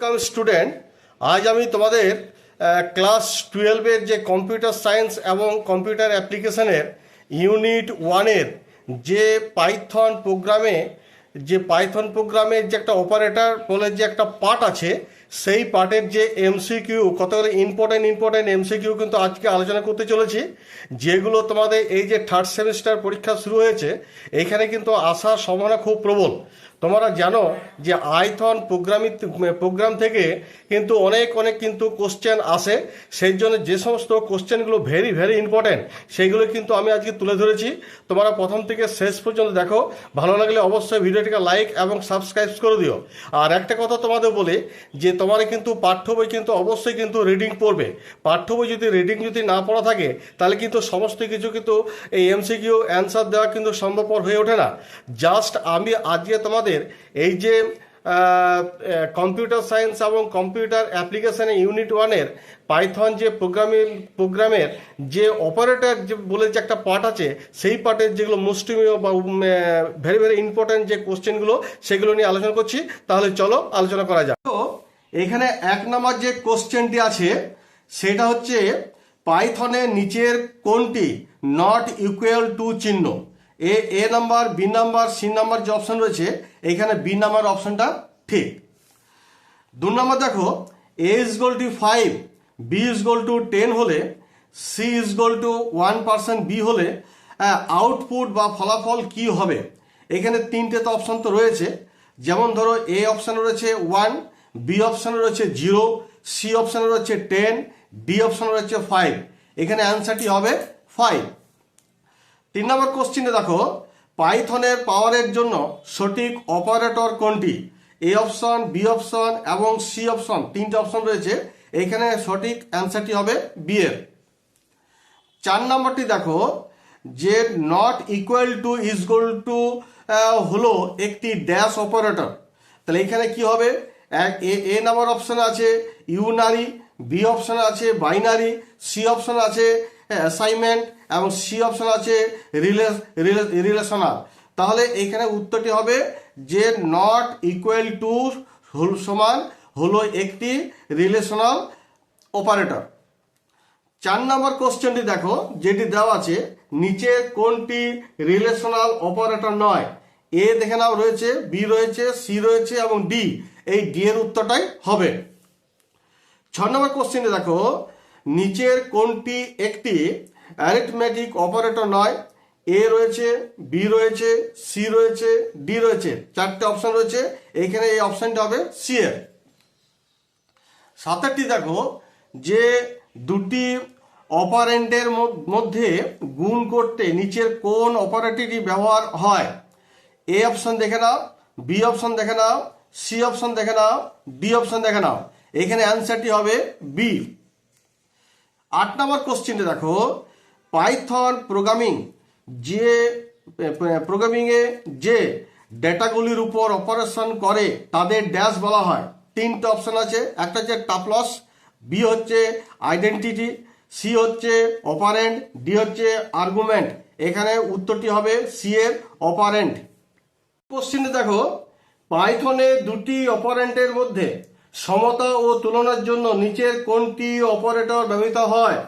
Welcome student আজ আমি তোমাদের ক্লাস টুয়েলভের যে কম্পিউটার সায়েন্স এবং কম্পিউটার অ্যাপ্লিকেশনের ইউনিট ওয়ানের যে পাইথন প্রোগ্রামে যে পাইথন প্রোগ্রামের যে একটা অপারেটর বলে যে একটা পার্ট আছে সেই পার্টের যে এমসিকিউ কতগুলো ইম্পর্টেন্ট ইম্পর্টেন্ট এমসিকিউ কিন্তু আজকে আলোচনা করতে চলেছি, যেগুলো তোমাদের এই যে থার্ড সেমিস্টার পরীক্ষা শুরু হয়েছে, এখানে কিন্তু আসার সম্ভাবনা খুব প্রবল। তোমরা জানো যে আইথন প্রোগ্রামিং প্রোগ্রাম থেকে কিন্তু অনেক অনেক কিন্তু কোশ্চেন আসে, সেই জন্য যে সমস্ত কোশ্চেনগুলো ভেরি ভেরি ইম্পর্ট্যান্ট সেইগুলো কিন্তু আমি আজকে তুলে ধরেছি। তোমরা প্রথম থেকে শেষ পর্যন্ত দেখো, ভালো লাগলে অবশ্যই ভিডিওটিকে লাইক এবং সাবস্ক্রাইব করে দিও। আর একটা কথা তোমাদের বলি, যে তোমার কিন্তু পাঠ্য বই কিন্তু অবশ্যই কিন্তু রিডিং পড়বে। পাঠ্য বই যদি রিডিং যদি না পড়া থাকে, তাহলে কিন্তু সমস্ত কিছু কিন্তু এই এমসিকিউ অ্যান্সার দেওয়া কিন্তু সম্ভবপর হয়ে ওঠে না। জাস্ট আমি আজকে তোমাদের এই যে কম্পিউটার সায়েন্স এবং কম্পিউটার অ্যাপ্লিকেশনে ইউনিট ওয়ানের পাইথন যে প্রোগ্রামিং প্রোগ্রামের যে অপারেটর যে বলে যে একটা পার্ট আছে, সেই পার্টের যেগুলো মুষ্টিমীয় বা ভেরি ভেরি ইম্পর্ট্যান্ট যে কোশ্চেনগুলো সেগুলো নিয়ে আলোচনা করছি। তাহলে চলো আলোচনা করা যাক। তো এখানে এক নম্বর যে কোশ্চেনটি আছে, সেটা হচ্ছে পাইথনের নিচের কোনটি? নট ইকুয়াল টু চিহ্ন। A A number, B number, C number যে অপশন রয়েছে, এখানে বি নাম্বার অপশনটা ঠিক। দু নম্বর দেখো A is equal to five B is equal to ten হলে C is equal to one percent B হলে আউটপুট বা ফলাফল কি হবে? এখানে তিনটে তো অপশন তো রয়েছে। যেমন ধরো এ অপশানে রয়েছে ওয়ান বি অপশানে রয়েছে জিরো সি অপশানে রয়েছে টেন ডি অপশানে রয়েছে ফাইভ এখানে অ্যান্সারটি হবে ফাইভ তিন নম্বর কোশ্চিনে দেখো, পাইথনের পাওয়ারের জন্য সঠিক অপারেটর কোনটি? এ অপশন বি অপশন এবং সি অপশন তিনটে অপশন রয়েছে। এখানে সঠিক অ্যান্সারটি হবে বি এর। চার নম্বরটি দেখো, যে not equal to is equal to হলো একটি ড্যাশ অপারেটর তাহলে এখানে কি হবে? এ এ নাম্বার অপশানে আছে ইউনারি বি অপশানে আছে বাইনারি সি অপশান আছে অ্যাসাইনমেন্ট এবং সি অপশান আছে রিলেশনাল তাহলে এখানে উত্তরটি হবে যে নট ইকুয়াল টু হল সমান হলো একটি রিলেশনাল অপারেটর চার নম্বর কোশ্চেনটি দেখো, যেটি দেওয়া আছে, নিচে কোনটি রিলেশনাল অপারেটর নয়? এ দেখে নাও রয়েছে, বি রয়েছে, সি রয়েছে এবং ডি। এই ডি এর উত্তরটাই হবে। ছ নম্বর কোশ্চেনে দেখো, নিচের কোনটি একটি অ্যারিথমেটিক অপারেটর নয়? এ রয়েছে বি রয়েছে সি রয়েছে ডি রয়েছে। চারটে অপশন রয়েছে এখানে এই অপশনটা হবে সি এর। সাতেরটি দেখো, যে দুটি অপারেন্টের মধ্যে গুণ করতে নিচের কোন অপারেটরটি ব্যবহার হয়? এ অপশন দেখে নাও বি অপশন দেখে নাও সি অপশন দেখে নাও ডি অপশন দেখে নাও। এখানে অ্যান্সারটি হবে বি আট নম্বর কোশ্চেনটা দেখো পাইথন প্রোগ্রামিং যে প্রোগ্রামিংয়ে যে ডেটাগুলির উপর অপারেশন করে, তাদের ড্যাশ বলা হয়। তিনটে অপশন আছে, একটা হচ্ছে টাপলস বি হচ্ছে আইডেন্টিটি সি হচ্ছে অপারেন্ট ডি হচ্ছে আর্গুমেন্ট এখানে উত্তরটি হবে সি এর অপারেন্ট কোশ্চেনে দেখো পাইথনে দুটি অপারেন্টের মধ্যে সমতা ও তুলনার জন্য নিচের কোনটি অপারেটর ব্যবহৃত হয়?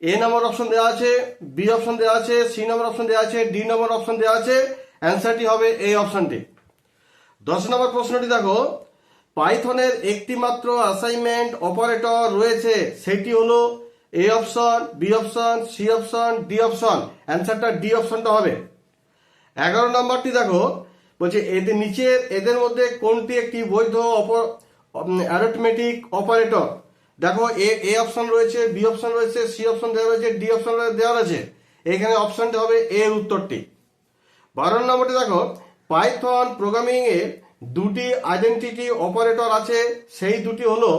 এ নম্বর অপশন দেওয়া আছে, বি অপশন দেওয়া আছে, সি নম্বর অপশন দেওয়া আছে, ডি নম্বর অপশন দেওয়া আছে। অ্যান্সারটি হবে এই অপশনটি। দশ নম্বর প্রশ্নটি দেখো। পাইথনের একটি মাত্র অ্যাসাইনমেন্ট অপারেটর রয়েছে, সেটি হলো A option, B option, C option, D option. অ্যান্সারটা ডি অপশনটা হবে। এগারো নম্বরটি দেখো। বলছে, এদের নিচে, এদের মধ্যে কোনটি একটি বৈধ অ্যারোটমেটিক অপারেটর দেখো, এ এ অপশন রয়েছে, বি অপশন রয়েছে, সি অপশন দেওয়া রয়েছে, ডি অপশন দেওয়া রয়েছে। এখানে অপশনটি হবে এর উত্তরটি। বারো নম্বরটি দেখো পাইথন প্রোগ্রামিংয়ে দুটি আইডেন্টিটি অপারেটর আছে, সেই দুটি হলো,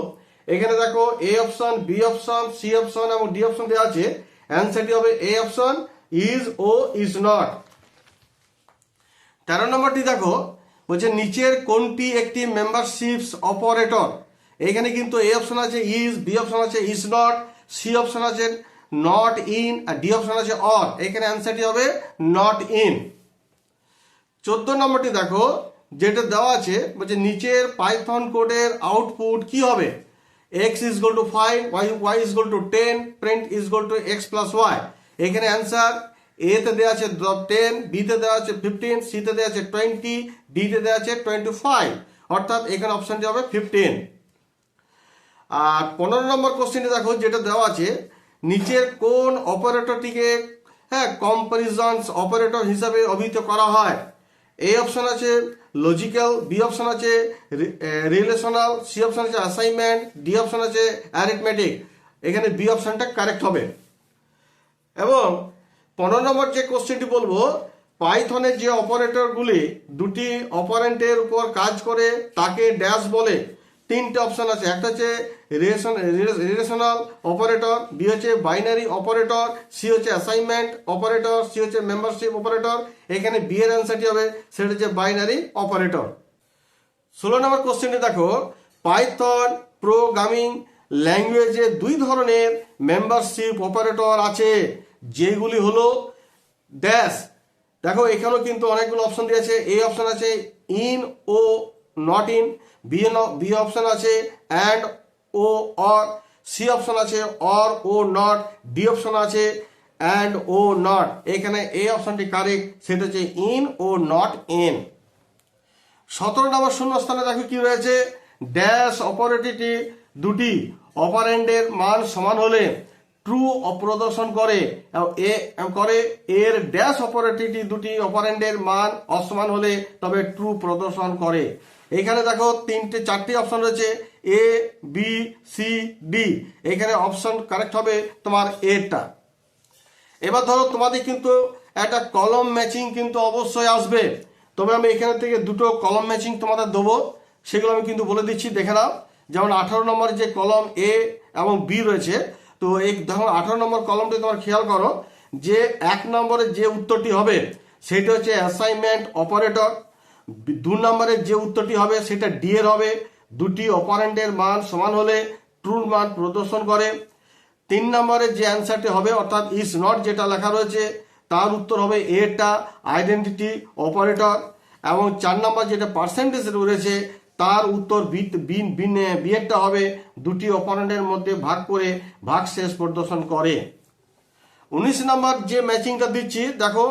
এখানে দেখো, A option B option C option এবং ডি অপশন দেওয়া আছে। অ্যান্সারটি হবে এ অপশন ইজ ও ইজ নট তেরো নম্বরটি দেখো, বলছে নিচের কোনটি একটি মেম্বারশিপস অপারেটর এখানে কিন্তু এ অপশন আছে ইজ বি অপশন আছে ইজ নট সি অপশন আছে নট ইন আর ডি অপশন আছে অর এখানে অ্যান্সারটি হবে নট ইন চোদ্দ নম্বরটি দেখো, যেটা দেওয়া আছে, বলছে নিচের পাইথন কোডের আউটপুট কি হবে? X is equal to five Y Y is equal to ten print is equal to X plus Y এখানে অ্যান্সার এতে দেওয়া আছে টেন বিতে দেওয়া আছে ফিফটিন সিতে দেওয়া আছে টোয়েন্টি ডিতে দেওয়া আছে টোয়েন্টি ফাইভ অর্থাৎ এখানে অপশানটি হবে ফিফটিন আর পনেরো নম্বর কোশ্চেনটি দেখো, যেটা দেওয়া আছে, নিচের কোন অপারেটরটিকে হ্যাঁ কম্পারিজনস অপারেটর হিসাবে অভিহিত করা হয়? এই অপশান আছে লজিক্যাল বি অপশান আছে রিলেশনাল সি অপশান আছে অ্যাসাইনমেন্ট ডি অপশন আছে অ্যারিথমেটিক এখানে বি অপশানটা কারেক্ট হবে। এবং পনেরো নম্বর যে কোশ্চেনটি বলব পাইথনের যে অপারেটরগুলি দুটি অপারেন্টের উপর কাজ করে, তাকে ড্যাশ বলে তিনটে অপশন আছে। একটা হচ্ছে রিলেশনাল অপারেটর বি হচ্ছে বাইনারি অপারেটর সি হচ্ছে অ্যাসাইনমেন্ট অপারেটর সি হচ্ছে মেম্বারশিপ অপারেটর এখানে বি এর অ্যান্সারটি হবে, সেটা হচ্ছে বাইনারি অপারেটর ষোলো নম্বর কোশ্চেনটি দেখো পাইথন প্রোগ্রামিং ল্যাঙ্গুয়েজে দুই ধরনের মেম্বারশিপ অপারেটর আছে। যেগুলি হলো ড্যাশ দেখো, এখানেও কিন্তু অনেকগুলো অপশন দিয়েছে। এ অপশন আছে in O not in B B option আছে অ্যান্ড ও অর সি অপশন আছে অর ও নট ডি অপশন আছে অ্যান্ড ও নট এখানে এ অপশনটি কারেক্ট সেটা হচ্ছে ইন ও নট ইন সতেরো নম্বর শূন্যস্থানে দেখো কি রয়েছে। ড্যাশ অপারেটিটি দুটি। অপারেন্ডের মান সমান হলে ট্রু অপ্রদর্শন করে। এ করে। এর ড্যাশ অপারেটিটি দুটি অপারেন্ডের মান অসমান হলে তবে ট্রু প্রদর্শন করে। এখানে দেখো তিনটে, চারটি অপশন রয়েছে। এ বি সি ডি এখানে অপশন কারেক্ট হবে তোমার এটা এবার ধরো তোমাদের কিন্তু একটা কলম ম্যাচিং কিন্তু অবশ্যই আসবে। তবে আমি এখানে থেকে দুটো কলম ম্যাচিং তোমাদের দেবো। সেগুলো আমি কিন্তু বলে দিচ্ছি, দেখে নাও। যেমন আঠারো নম্বর যে কলম এ এবং বি রয়েছে তো এই দেখো আঠারো নম্বর কলমটি তোমার খেয়াল করো, যে এক নম্বরে যে উত্তরটি হবে, সেটা হচ্ছে অ্যাসাইনমেন্ট অপারেটর দু নম্বরের যে উত্তরটি হবে, সেটা ডি এর হবে, দুটি অপারেন্টের মান সমান হলে ট্রুর মান প্রদর্শন করে। তিন নম্বরের যে অ্যান্সারটি হবে, অর্থাৎ ইজ নট যেটা লেখা রয়েছে, তার উত্তর হবে এটা আইডেন্টিটি অপারেটর এবং চার নম্বর যেটা পার্সেন্টেজ রয়েছে তার উত্তর বি বিএডটা হবে। দুটি অপারেন্টের মধ্যে ভাগ করে ভাগ শেষ প্রদর্শন করে। উনিশ নাম্বার যে ম্যাচিংটা দিচ্ছি, দেখো,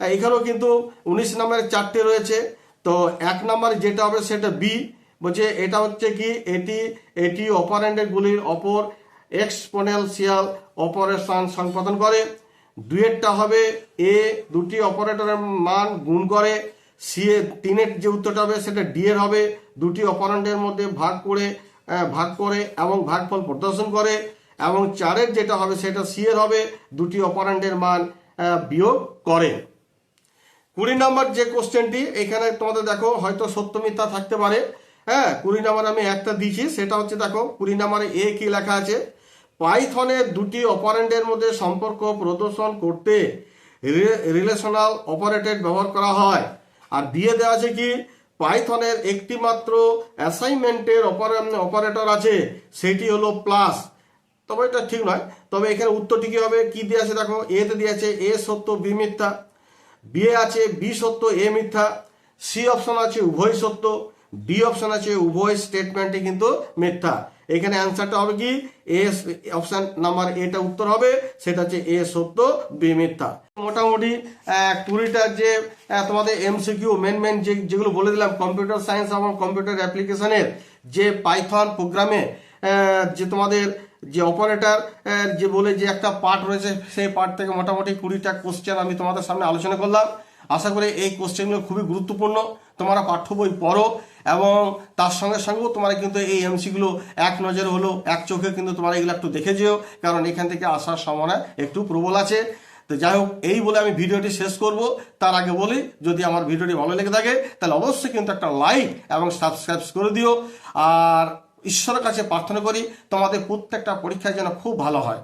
এখানেও কিন্তু উনিশ নাম্বারের চারটে রয়েছে। তো এক নাম্বার যেটা হবে সেটা বি বলছে এটা হচ্ছে কি, এটি এটি অপারেন্ডগুলির অপর এক্সপোনেনশিয়াল অপারেশন সম্পাদন করে। দুয়েরটা হবে এ দুটি অপারেটরের মান গুণ করে। সি এ তিনের যে উত্তরটা হবে, সেটা ডি এর হবে। দুটি অপারেন্টের মধ্যে ভাগ করে ভাগ করে এবং ভাগফল প্রদর্শন করে এবং চারের যেটা হবে, সেটা সি এর হবে। দুটি অপারেন্টের মান বিয়োগ করে। কুড়ি নম্বর যে কোশ্চেনটি, এখানে তোমাদের দেখো, হয়তো সত্য মিথ্যা থাকতে পারে। হ্যাঁ কুড়ি নম্বর আমি একটা দিয়েছি, সেটা হচ্ছে দেখো, কুড়ি নম্বরে এ কি লেখা আছে? পাইথনের দুটি অপারেন্টের মধ্যে সম্পর্ক প্রদর্শন করতে রিলেশনাল অপারেটেড ব্যবহার করা হয়। আর দিয়ে দেওয়া আছে কি? পাইথনের একটি মাত্র অ্যাসাইনমেন্টের অপারেটর আছে, সেটি হলো প্লাস তবে এটা ঠিক নয়। তবে এখানে উত্তরটি কি হবে? কি দিয়ে আছে দেখো? এতে দিয়ে আছে এ সত্য বি মিথ্যা। বি এ আছে বি সত্য এ মিথ্যা। সি অপশন আছে উভয় সত্য। ডি অপশন আছে উভয় স্টেটমেন্টই কিন্তু মিথ্যা। এখানে অ্যান্সারটা হবে কি? এ অপশান নাম্বার এটা উত্তর হবে, সেটা হচ্ছে এ সত্য বি মিথ্যা। মোটামুটি কুড়িটার যে তোমাদের এমসিকিউ মেন মেন যে, যেগুলো বলে দিলাম কম্পিউটার সায়েন্স এবং কম্পিউটার অ্যাপ্লিকেশনের যে পাইথন প্রোগ্রামে যে তোমাদের যে অপারেটর যে বলে যে একটা পার্ট রয়েছে, সেই পার্ট থেকে মোটামুটি কুড়িটা কোশ্চেন আমি তোমাদের সামনে আলোচনা করলাম। আশা করি এই কোশ্চেনগুলো খুবই গুরুত্বপূর্ণ। তোমরা পাঠ্য বই পড়ো এবং তার সঙ্গে সঙ্গেও তোমরা কিন্তু এই এমসিগুলো এক নজরে হলো এক চোখে কিন্তু তোমরা এগুলো একটু দেখে যেও, কারণ এখান থেকে আসার সম্ভাবনা একটু প্রবল আছে। তো যাই হোক, এই বলে আমি ভিডিওটি শেষ করব। তার আগে বলি, যদি আমার ভিডিওটি ভালো লেগে থাকে, তাহলে অবশ্যই কিন্তু একটা লাইক এবং সাবস্ক্রাইব করে দিও। আর ঈশ্বরের কাছে প্রার্থনা করি, তোমাদের প্রত্যেকটা পরীক্ষায় যেন খুব ভালো হয়।